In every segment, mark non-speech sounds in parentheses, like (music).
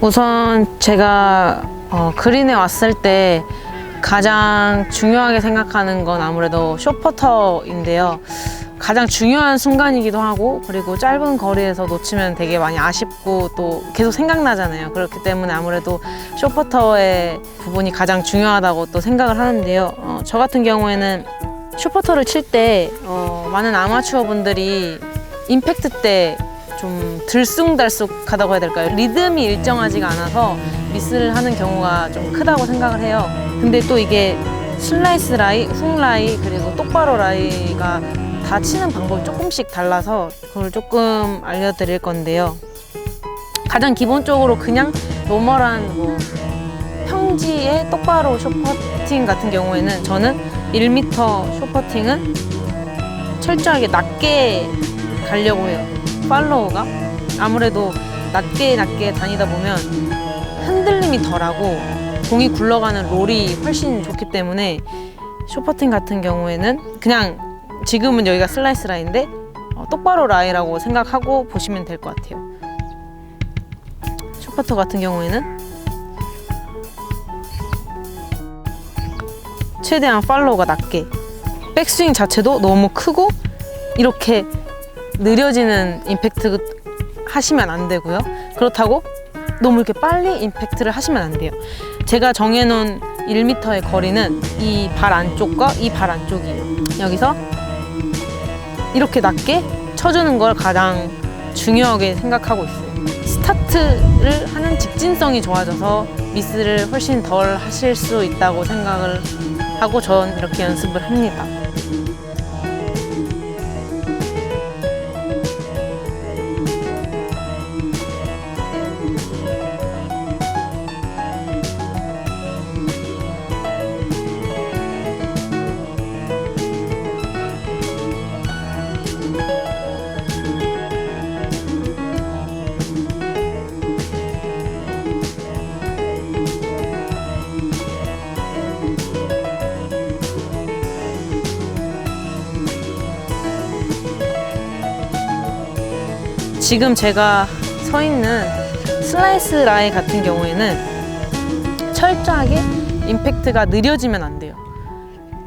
우선 제가 어, 그린에 왔을 때 가장 중요하게 생각하는 건 아무래도 쇼퍼터인데요. 가장 중요한 순간이기도 하고 그리고 짧은 거리에서 놓치면 되게 많이 아쉽고 또 계속 생각나잖아요. 그렇기 때문에 아무래도 쇼퍼터의 부분이 가장 중요하다고 또 생각을 하는데요. 어, 저 같은 경우에는 쇼퍼터를 칠때 어, 많은 아마추어 분들이 임팩트 때 좀 들쑥달쑥하다고 해야 될까요? 리듬이 일정하지가 않아서 미스를 하는 경우가 좀 크다고 생각을 해요. 근데 또 이게 슬라이스 라이, 훅 라이, 그리고 똑바로 라이가 다 치는 방법이 조금씩 달라서 그걸 조금 알려드릴 건데요. 가장 기본적으로 그냥 노멀한 뭐 평지의 똑바로 쇼퍼팅 같은 경우에는 저는 1m 쇼퍼팅은 철저하게 낮게 가려고 해요. 팔로우가 아무래도 낮게 낮게 다니다 보면 흔들림이 덜하고 공이 굴러가는 롤이 훨씬 좋기 때문에 쇼퍼팅 같은 경우에는 그냥 지금은 여기가 슬라이스 라인인데 어, 똑바로 라이라고 생각하고 보시면 될 것 같아요. 쇼퍼터 같은 경우에는 최대한 팔로우가 낮게 백스윙 자체도 너무 크고 이렇게 느려지는 임팩트 하시면 안 되고요. 그렇다고 너무 이렇게 빨리 임팩트를 하시면 안 돼요. 제가 정해놓은 1m의 거리는 이 발 안쪽과 이 발 안쪽이에요. 여기서 이렇게 낮게 쳐주는 걸 가장 중요하게 생각하고 있어요. 스타트를 하는 직진성이 좋아져서 미스를 훨씬 덜 하실 수 있다고 생각을 하고 전 이렇게 연습을 합니다. 지금 제가 서 있는 슬라이스 라인 같은 경우에는 철저하게 임팩트가 느려지면 안 돼요.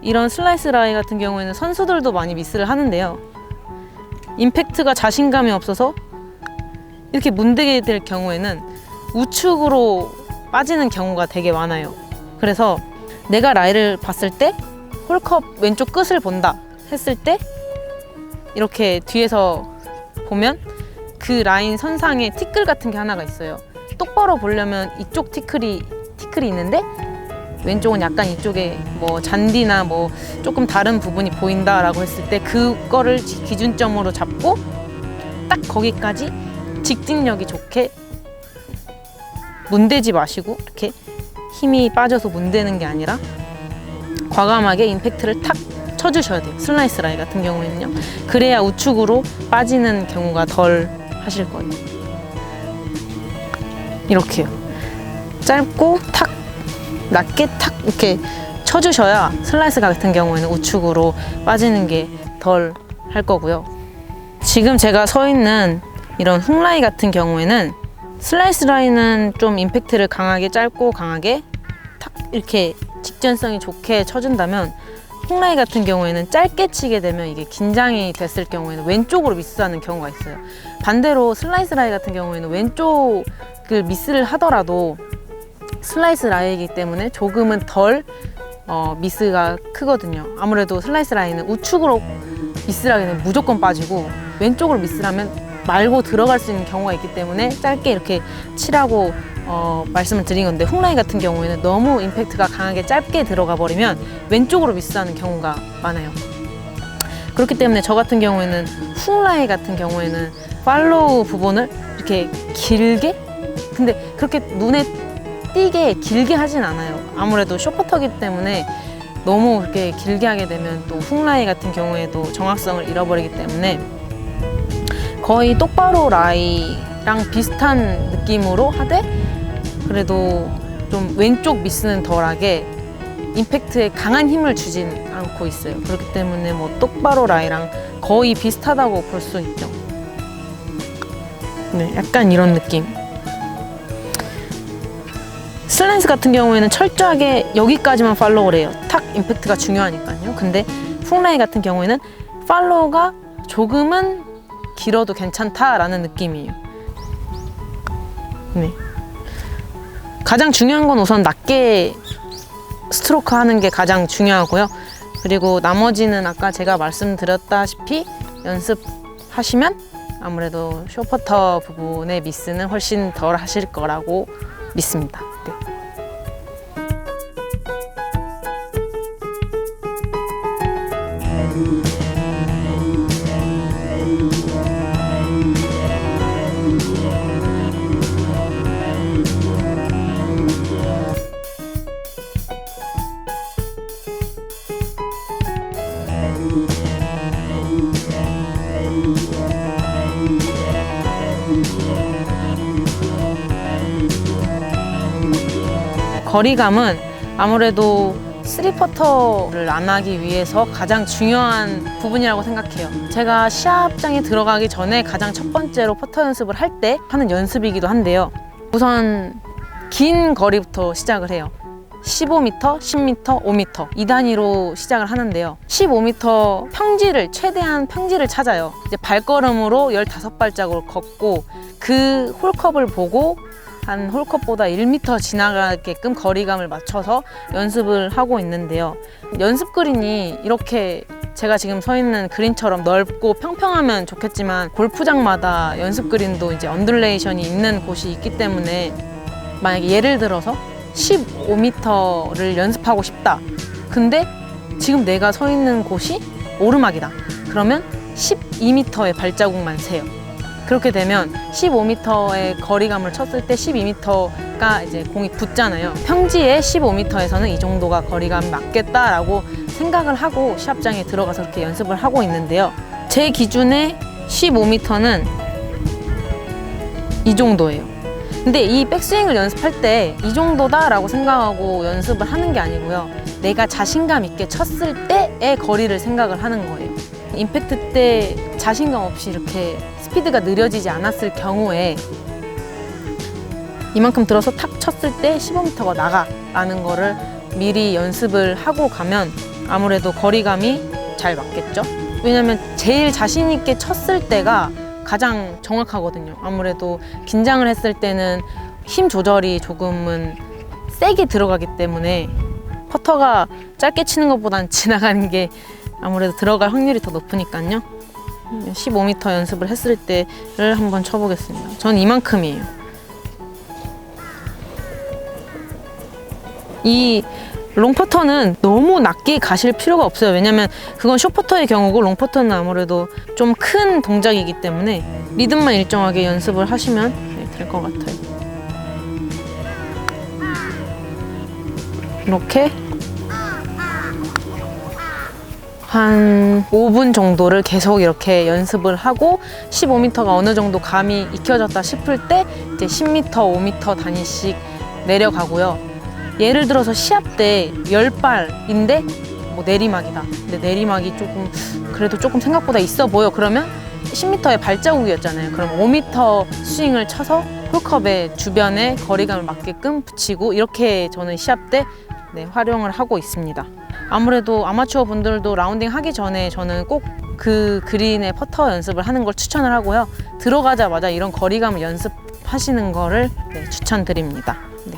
이런 슬라이스 라인 같은 경우에는 선수들도 많이 미스를 하는데요. 임팩트가 자신감이 없어서 이렇게 문대게 될 경우에는 우측으로 빠지는 경우가 되게 많아요. 그래서 내가 라이를 봤을 때 홀컵 왼쪽 끝을 본다 했을 때 이렇게 뒤에서 보면 그 라인 선상에 티끌 같은 게 하나가 있어요. 똑바로 보려면 이쪽 티끌이 티끌이 있는데 왼쪽은 약간 이쪽에 뭐 잔디나 뭐 조금 다른 부분이 보인다라고 했을 때 그거를 지- 기준점으로 잡고 딱 거기까지 직진력이 좋게 문대지 마시고 이렇게 힘이 빠져서 문대는 게 아니라 과감하게 임팩트를 탁 쳐주셔야 돼요. 슬라이스 라이 같은 경우에는요. 그래야 우측으로 빠지는 경우가 덜 하실 거예요. 이렇게요. 짧고 탁 낮게 탁 이렇게 쳐주셔야 슬라이스 같은 경우에는 우측으로 빠지는 게 덜 할 거고요. 지금 제가 서 있는 이런 훅라이 같은 경우에는 슬라이스 라인은 좀 임팩트를 강하게 짧고 강하게 탁 이렇게 직전성이 좋게 쳐준다면 훅라이 같은 경우에는 짧게 치게 되면 이게 긴장이 됐을 경우에는 왼쪽으로 미스하는 경우가 있어요. 반대로 슬라이스 라이 같은 경우에는 왼쪽을 미스를 하더라도 슬라이스 라이이기 때문에 조금은 덜 어, 미스가 크거든요. 아무래도 슬라이스 라인은 우측으로 미스를 하게 되면 무조건 빠지고 왼쪽으로 미스를 하면 말고 들어갈 수 있는 경우가 있기 때문에 짧게 이렇게 치라고 어, 말씀을 드린 건데 훅라인 같은 경우에는 너무 임팩트가 강하게 짧게 들어가 버리면 왼쪽으로 미스하는 경우가 많아요. 그렇기 때문에 저 같은 경우에는 훅라인 같은 경우에는 팔로우 부분을 이렇게 길게 근데 그렇게 눈에 띄게 길게 하진 않아요. 아무래도 쇼퍼터기 때문에 너무 그렇게 길게 하게 되면 또 훅라이 같은 경우에도 정확성을 잃어버리기 때문에 거의 똑바로 라이랑 비슷한 느낌으로 하되 그래도 좀 왼쪽 미스는 덜하게 임팩트에 강한 힘을 주진 않고 있어요. 그렇기 때문에 뭐 똑바로 라이랑 거의 비슷하다고 볼 수 있죠. 네, 약간 이런 느낌. 슬라이스 같은 경우에는 철저하게 여기까지만 팔로우를 해요. 탁 임팩트가 중요하니까요. 근데 훅라이 같은 경우에는 팔로우가 조금은 길어도 괜찮다라는 느낌이에요. 네. 가장 중요한 건 우선 낮게 스트로크 하는 게 가장 중요하고요. 그리고 나머지는 아까 제가 말씀드렸다시피 연습하시면 아무래도 쇼퍼터 부분의 미스는 훨씬 덜 하실 거라고 믿습니다. 네. 거리감은 아무래도 쓰리퍼터를 안 하기 위해서 가장 중요한 부분이라고 생각해요. 제가 시합장에 들어가기 전에 가장 첫 번째로 퍼터 연습을 할 때 하는 연습이기도 한데요. 우선 긴 거리부터 시작을 해요. 15m, 10m, 5m 이 단위로 시작을 하는데요. 15m 평지를 최대한 평지를 찾아요. 이제 발걸음으로 15발짝으로 걷고 그 홀컵을 보고 한 홀컵보다 1m 지나가게끔 거리감을 맞춰서 연습을 하고 있는데요. 연습 그린이 이렇게 제가 지금 서 있는 그린처럼 넓고 평평하면 좋겠지만 골프장마다 연습 그린도 이제 언듈레이션이 있는 곳이 있기 때문에 만약에 예를 들어서 15m를 연습하고 싶다. 근데 지금 내가 서 있는 곳이 오르막이다. 그러면 12m의 발자국만 세요. 그렇게 되면 15m의 거리감을 쳤을 때 12m가 이제 공이 붙잖아요. 평지에 15m에서는 이 정도가 거리감이 맞겠다라고 생각을 하고 시합장에 들어가서 그렇게 연습을 하고 있는데요. 제 기준에 15m는 이 정도예요. 근데 이 백스윙을 연습할 때 이 정도다라고 생각하고 연습을 하는 게 아니고요. 내가 자신감 있게 쳤을 때의 거리를 생각을 하는 거예요. 임팩트 때 자신감 없이 이렇게 스피드가 느려지지 않았을 경우에 이만큼 들어서 탁 쳤을 때 15m가 나가라는 거를 미리 연습을 하고 가면 아무래도 거리감이 잘 맞겠죠. 왜냐면 제일 자신 있게 쳤을 때가 가장 정확하거든요. 아무래도 긴장을 했을 때는 힘 조절이 조금은 세게 들어가기 때문에 퍼터가 짧게 치는 것보단 (laughs) 지나가는 게 아무래도 들어갈 확률이 더 높으니까요. 15m 연습을 했을 때를 한번 쳐보겠습니다. 전 이만큼이에요. 이 롱퍼터는 너무 낮게 가실 필요가 없어요. 왜냐면 그건 쇼퍼터의 경우고 롱퍼터는 아무래도 좀 큰 동작이기 때문에 리듬만 일정하게 연습을 하시면 될 것 같아요. 이렇게 한 5분 정도를 계속 이렇게 연습을 하고 15m가 어느 정도 감이 익혀졌다 싶을 때 이제 10m, 5m 단위씩 내려가고요. 예를 들어서 시합 때 10발인데 뭐 내리막이다. 근데 내리막이 조금 그래도 조금 생각보다 있어 보여. 그러면 10m의 발자국이었잖아요. 그럼 5m 스윙을 쳐서 홀컵의 주변에 거리감을 맞게끔 붙이고 이렇게 저는 시합 때 네, 활용을 하고 있습니다. 아무래도 아마추어 분들도 라운딩 하기 전에 저는 꼭 그 그린의 퍼터 연습을 하는 걸 추천을 하고요. 들어가자마자 이런 거리감을 연습하시는 거를 네, 추천드립니다. 네.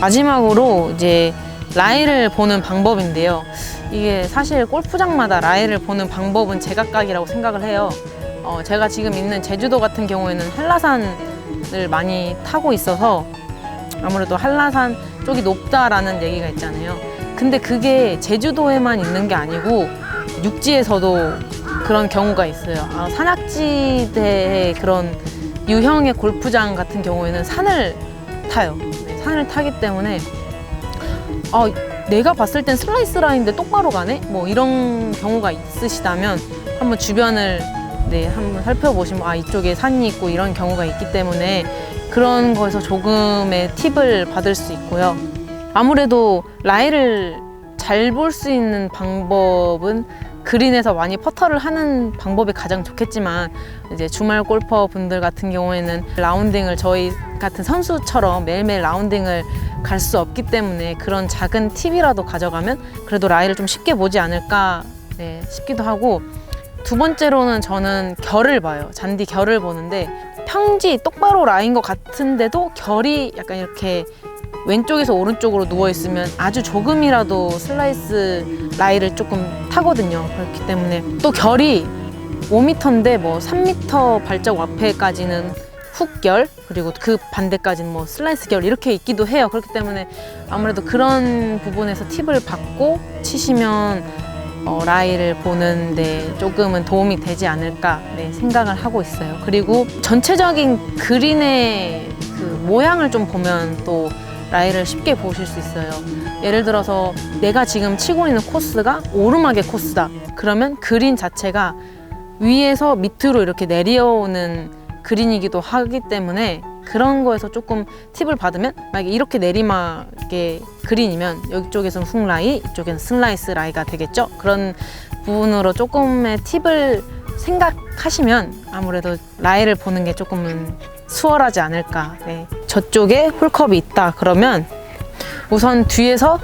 마지막으로 이제 라이를 보는 방법인데요. 이게 사실 골프장마다 라이를 보는 방법은 제각각이라고 생각을 해요. 어, 제가 지금 있는 제주도 같은 경우에는 한라산을 많이 타고 있어서 아무래도 한라산 쪽이 높다라는 얘기가 있잖아요. 근데 그게 제주도에만 있는 게 아니고 육지에서도 그런 경우가 있어요. 아, 산악지대의 그런 유형의 골프장 같은 경우에는 산을 타요. 네, 산을 타기 때문에 어, 내가 봤을 땐 슬라이스 라인인데 똑바로 가네? 뭐 이런 경우가 있으시다면 한번 주변을 네, 한번 살펴보시면 아 이쪽에 산이 있고 이런 경우가 있기 때문에 그런 거에서 조금의 팁을 받을 수 있고요. 아무래도 라이를 잘 볼 수 있는 방법은 그린에서 많이 퍼터를 하는 방법이 가장 좋겠지만 이제 주말 골퍼 분들 같은 경우에는 라운딩을 저희 같은 선수처럼 매일매일 라운딩을 갈 수 없기 때문에 그런 작은 팁이라도 가져가면 그래도 라이를 좀 쉽게 보지 않을까 네, 싶기도 하고 두 번째로는 저는 결을 봐요. 잔디 결을 보는데 평지 똑바로 라인 것 같은데도 결이 약간 이렇게 왼쪽에서 오른쪽으로 누워 있으면 아주 조금이라도 슬라이스 라이를 조금 타거든요. 그렇기 때문에 또 결이 5m인데 뭐 3m 발자국 앞에까지는 훅결 그리고 그 반대까지는 뭐 슬라이스 결 이렇게 있기도 해요. 그렇기 때문에 아무래도 그런 부분에서 팁을 받고 치시면 어, 라이를 보는데 조금은 도움이 되지 않을까 네, 생각을 하고 있어요. 그리고 전체적인 그린의 그 모양을 좀 보면 또 라이를 쉽게 보실 수 있어요. 예를 들어서 내가 지금 치고 있는 코스가 오르막의 코스다. 그러면 그린 자체가 위에서 밑으로 이렇게 내려오는 그린이기도 하기 때문에 그런 거에서 조금 팁을 받으면 만약에 이렇게 내리막의 그린이면 이쪽에서는 훅라이, 이쪽에는 슬라이스 라이가 되겠죠. 그런 부분으로 조금의 팁을 생각하시면 아무래도 라이를 보는 게 조금은 수월하지 않을까. 네. 저쪽에 홀컵이 있다. 그러면 우선 뒤에서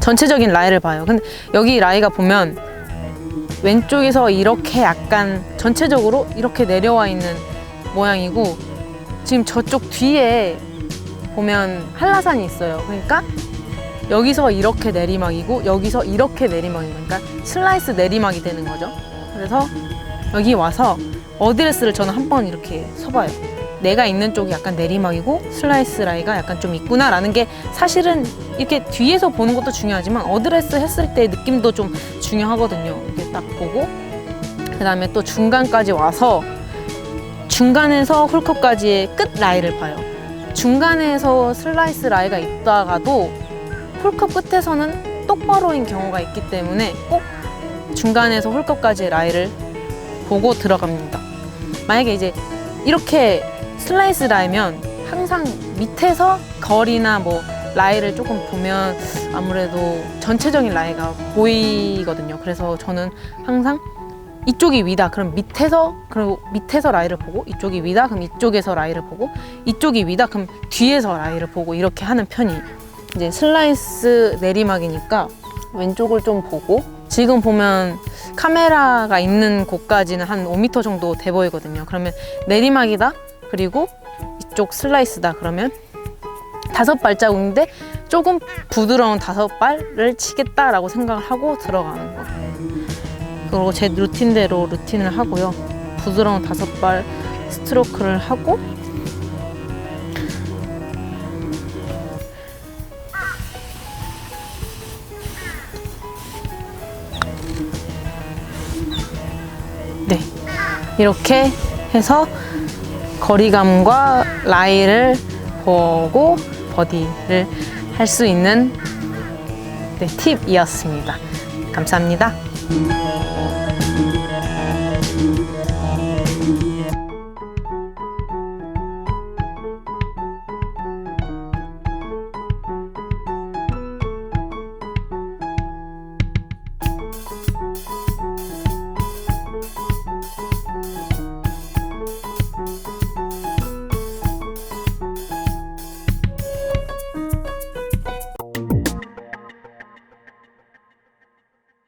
전체적인 라이를 봐요. 근데 여기 라이가 보면 왼쪽에서 이렇게 약간 전체적으로 이렇게 내려와 있는 모양이고 지금 저쪽 뒤에 보면 한라산이 있어요. 그러니까 여기서 이렇게 내리막이고 여기서 이렇고 내리막이고 그러니까 슬라이스 내리막이 되는 거죠. 그래서 여기 와서 어드레스를 저는 한 번 이렇게 서봐요. 내가 있는 쪽이 약간 내리막이고 슬라이스 라이가 약간 좀 있구나라는 게 사실은 이렇게 뒤에서 보는 것도 중요하지만 어드레스 했을 때 느낌도 좀 중요하거든요. 이렇게 딱 보고 그 다음에 또 중간까지 와서 중간에서 홀컵까지의 끝 라이를 봐요. 중간에서 슬라이스 라이가 있다가도 홀컵 끝에서는 똑바로인 경우가 있기 때문에 꼭 중간에서 홀컵까지의 라이를 보고 들어갑니다. 만약에 이제 이렇게 슬라이스 라이면 항상 밑에서 거리나 뭐 라이를 조금 보면 아무래도 전체적인 라이가 보이거든요. 그래서 저는 항상 이쪽이 위다. 그럼 밑에서 그리고 밑에서 라이를 보고 이쪽이 위다. 그럼 이쪽에서 라이를 보고 이쪽이 위다. 그럼 뒤에서 라이를 보고 이렇게 하는 편이에요. 이제 슬라이스 내리막이니까 왼쪽을 좀 보고 지금 보면 카메라가 있는 곳까지는 한 5m 정도 돼 보이거든요. 그러면 내리막이다. 그리고 이쪽 슬라이스다. 그러면 다섯 발자국인데 조금 부드러운 다섯 발을 치겠다라고 생각을 하고 들어가는 거. 그리고 제 루틴대로 루틴을 하고요. 부드러운 다섯 발 스트로크를 하고 네. 이렇게 해서 거리감과 라이를 보고 버디를 할 수 있는 네, 팁이었습니다. 감사합니다.